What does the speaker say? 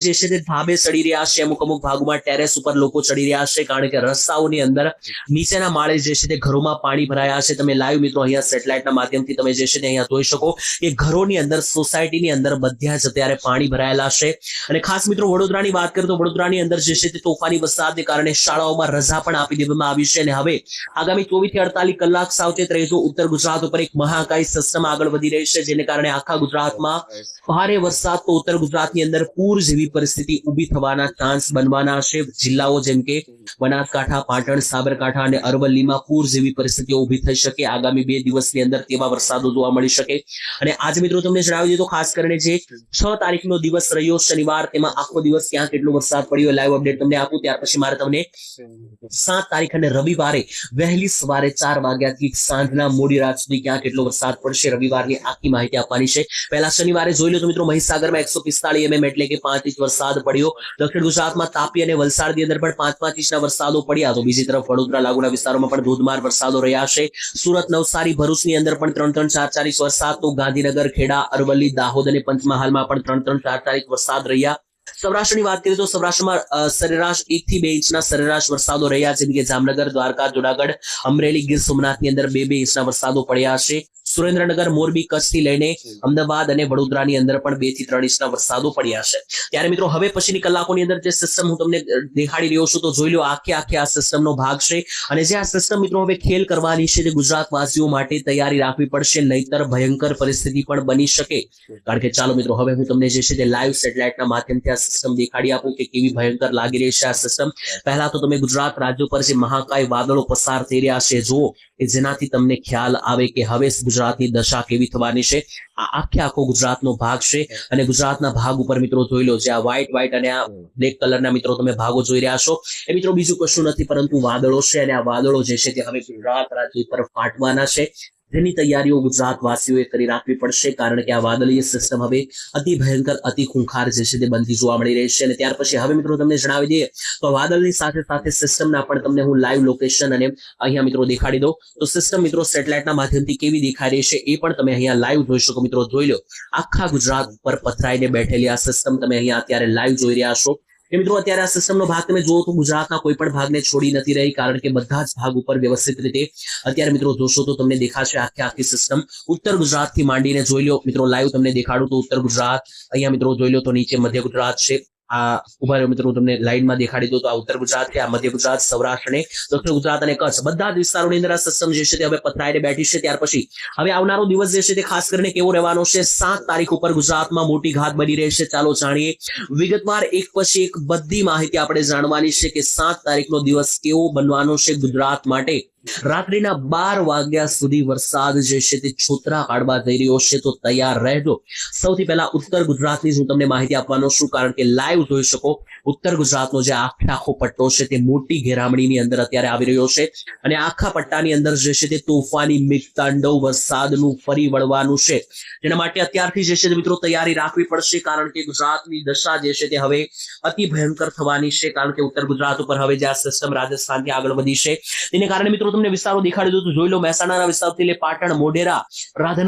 જે છે તે ધાબે ચડી રહ્યા છે. અમુક અમુક ભાગોમાં ટેરેસ ઉપર લોકો ચડી રહ્યા છે કારણ કે રસ્તાઓની અંદર નીચેના માળે જે છે તે ઘરોમાં પાણી ભરાયા છે. તમે લાઈવ મિત્રો અહીંયા સેટેલાઇટના માધ્યમથી તમે જે છે તે અહીંયા જોઈ શકો કે ઘરોની અંદર સોસાયટીની અંદર બધા જ અત્યારે પાણી ભરાયેલા છે. અને ખાસ મિત્રો વડોદરાની વાત કરીએ તો વડોદરાની અંદર જે છે તે તોફાની વરસાદને કારણે શાળાઓમાં રજા પણ આપી દેવામાં આવી છે. અને હવે આગામી ચોવીસથી અડતાલીસ કલાક સાવચેત રહેજો ઉત્તર ગુજરાત ઉપર એક મહાકાય સિસ્ટમ આગળ વધી રહી છે. જેને કારણે આખા ગુજરાતમાં ભારે વરસાદ તો ઉત્તર ગુજરાતની અંદર પૂર જેવી પરિસ્થિતિ ઊભી થવાના ચાન્સ બનવાના છે. જિલ્લાઓ જેમ કે બનાસકાંઠા, પાટણ, સાબરકાંઠા અને અરવલ્લીમાં પૂર જેવી પરિસ્થિતિઓ ઊભી થઈ શકે. આગામી બે દિવસની અંદર તેવા વરસાદો જોવા મળી શકે. અને આજે મિત્રો તમને જણાવી દીધું ખાસ કરીને જે છ તારીખનો દિવસ રહ્યો શનિવાર, તેમાં આખો દિવસ ક્યાં કેટલો વરસાદ પડ્યો લાઈવ અપડેટ તમને આપું. ત્યાર પછી મારે તમને સાત તારીખ અને રવિવારે વહેલી સવારે ચાર વાગ્યાથી સાંજના મોડી રાત સુધી ક્યાં કેટલો વરસાદ પડશે રવિવારની આખી માહિતી આપવાની છે. પહેલા શનિવારે જોઈ લો તો મિત્રો મહીસાગરમાં એકસો પિસ્તાળીસ એમએમ એટલે કે પાંચ વરસાદ પડ્યો. દક્ષિણ ગુજરાતમાં તાપી અને વલસાડની અંદર પણ પાંચ પાંચ ઇંચના વરસાદો પડ્યા. તો બીજી તરફ વડોદરા લાગુના વિસ્તારોમાં પણ ધોધમાર વરસાદો રહ્યા છે. સુરત, નવસારી, ભરૂચની અંદર પણ ત્રણ ત્રણ ચાર ચાર ઇંચ વરસાદ. તો ગાંધીનગર, ખેડા, અરવલ્લી, દાહોદ અને પંચમહાલમાં પણ ત્રણ ત્રણ ચાર ચાર ઇંચ વરસાદ રહ્યા. સૌરાષ્ટ્રની વાત કરીએ તો સૌરાષ્ટ્રમાં સરેરાશ એક થી બે ઇંચના સરેરાશ વરસાદો રહ્યા છે. જેમ કે જામનગર, દ્વારકા, જુનાગઢ, અમરેલી, ગીર સોમનાથની અંદર બે બે ઇંચના વરસાદો પડ્યા છે. સુરેન્દ્રનગર મોરબી કચ્છથી લઈને અમદાવાદ અને વડોદરાની અંદર પણ બેથી ત્રણ ઇંચના વરસાદો પડ્યા છે. ત્યારે મિત્રો હવે પછીની કલાકોની અંદર જે સિસ્ટમ હું તમને દેખાડી રહ્યો છું તો જોઈ લો આખે આખે આ સિસ્ટમનો ભાગ છે. અને જે આ સિસ્ટમ મિત્રો હવે ખેલ કરવાની છે તે ગુજરાતવાસીઓ માટે તૈયારી રાખવી પડશે નહીતર ભયંકર પરિસ્થિતિ પણ બની શકે. કારણ કે ચાલો મિત્રો હવે હું તમને જે છે તે લાઈવ સેટેલાઇટના માધ્યમથી આ સિસ્ટમ દેખાડી આપું કે કેવી ભયંકર લાગી રહી છે આ સિસ્ટમ પહેલા તો તમે ગુજરાત રાજ્યો પર જે મહાકાય વાદળો પસાર થઈ રહ્યા છે જુઓ કે જેનાથી તમને ખ્યાલ આવે કે હવે ગુજરાતની દશા કેવી થવાની છે? આ આખે આખો ગુજરાતનો ભાગ છે અને ગુજરાતના ભાગ ઉપર મિત્રો જોઈ લો, જે આ વ્હાઈટ વ્હાઈટ અને આ બ્લેક કલરના મિત્રો તમે ભાગો જોઈ રહ્યા છો. એ મિત્રો બીજું કશું નથી, પરંતુ વાદળો છે અને આ વાદળો જે છે તે હવે ગુજરાત રાજ્ય પર ફાટવાના છે. જેની તૈયારીઓ ગુજરાતવાસીઓએ કરી રાખવી પડશે કારણ કે આ વાદળીય સિસ્ટમ હવે અતિ ભયંકર, અતિ ખૂંખાર જે છે તે બનતી જોવા મળી રહી છે અને ત્યાર પછી હવે મિત્રો તમને જણાવી દઈએ તો વાદળની સાથે સાથે સિસ્ટમના પણ તમને હું લાઈવ લોકેશન અને અહીંયા મિત્રો દેખાડી દઉં. તો સિસ્ટમ મિત્રો સેટેલાઇટના માધ્યમથી કેવી દેખાઈ રહી છે એ પણ તમે અહીંયા લાઈવ જોઈ શકો મિત્રો, જોઈ લો. આખા ગુજરાત ઉપર પથરાઈને બેઠેલી આ સિસ્ટમ તમે અહીંયા અત્યારે લાઈવ જોઈ રહ્યા છો. કે મિત્રો, અત્યારે આ સિસ્ટમનો ભાગ તમે જુઓ તો ગુજરાતના કોઈ પણ ભાગને છોડી નથી રહી, કારણ કે બધા જ ભાગ ઉપર વ્યવસ્થિત રીતે અત્યારે મિત્રો જોશો તો તમને દેખાશે આખી આખી સિસ્ટમ ઉત્તર ગુજરાતથી માંડીને જોઈ લો મિત્રો લાઈવ તમને દેખાડું તો ઉત્તર ગુજરાત, અહીંયા મિત્રો જોઈ લો તો નીચે મધ્ય ગુજરાત છે. આ ઊભા રહ્યો મિત્રો તમને લાઈનમાં દેખાડી દઉં તો આ ઉત્તર ગુજરાત છે આ મધ્ય ગુજરાત, સૌરાષ્ટ્ર ને દક્ષિણ ગુજરાત અને કચ્છ બધા જ વિસ્તારોની અંદર આ સિસ્ટમ જે છે તે હવે પથરાઈને બેઠી છે. ત્યાર પછી હવે આવનારો દિવસ જે છે તે ખાસ કરીને કેવો રહેવાનો છે? સાત તારીખ ઉપર ગુજરાતમાં મોટી ઘાત બની રહેશે ચાલો જાણીએ. વિગતવાર એક પછી એક બધી માહિતી આપણે જાણવાની છે કે સાત તારીખનો દિવસ કેવો બનવાનો છે ગુજરાત માટે? રાત્રિના બાર વાગ્યા સુધી વરસાદ જે છે તે છોતરા કાઢવા થઈ રહ્યો છે, તો તૈયાર રહેજો. સૌથી પહેલા ઉત્તર ગુજરાતની હું તમને માહિતી આપવાનો છું, કારણ કે લાઈવ જોઈ શકો ઉત્તર ગુજરાતનો જે આખો પટ્ટો છે તે મોટી ઘેરામણીની અંદર અત્યારે આવી રહ્યો છે અને આખા પટ્ટાની અંદર જે છે તે તોફાની મિગતાંડવ વરસાદનું ફરી વળવાનું છે. જેના માટે અત્યારથી જે છે મિત્રો તૈયારી રાખવી પડશે, કારણ કે ગુજરાતની દશા જે છે તે હવે અતિ ભયંકર થવાની છે, કારણ કે ઉત્તર ગુજરાત ઉપર હવે જે આ સિસ્ટમ રાજસ્થાનથી આગળ વધી છે. તેને કારણે મિત્રો તમને વિસ્તારો દેખાડી દઉં તો જોઈ લો મહેસાણાના વિસ્તારથી લે પાટણ મોઢેરા રાધન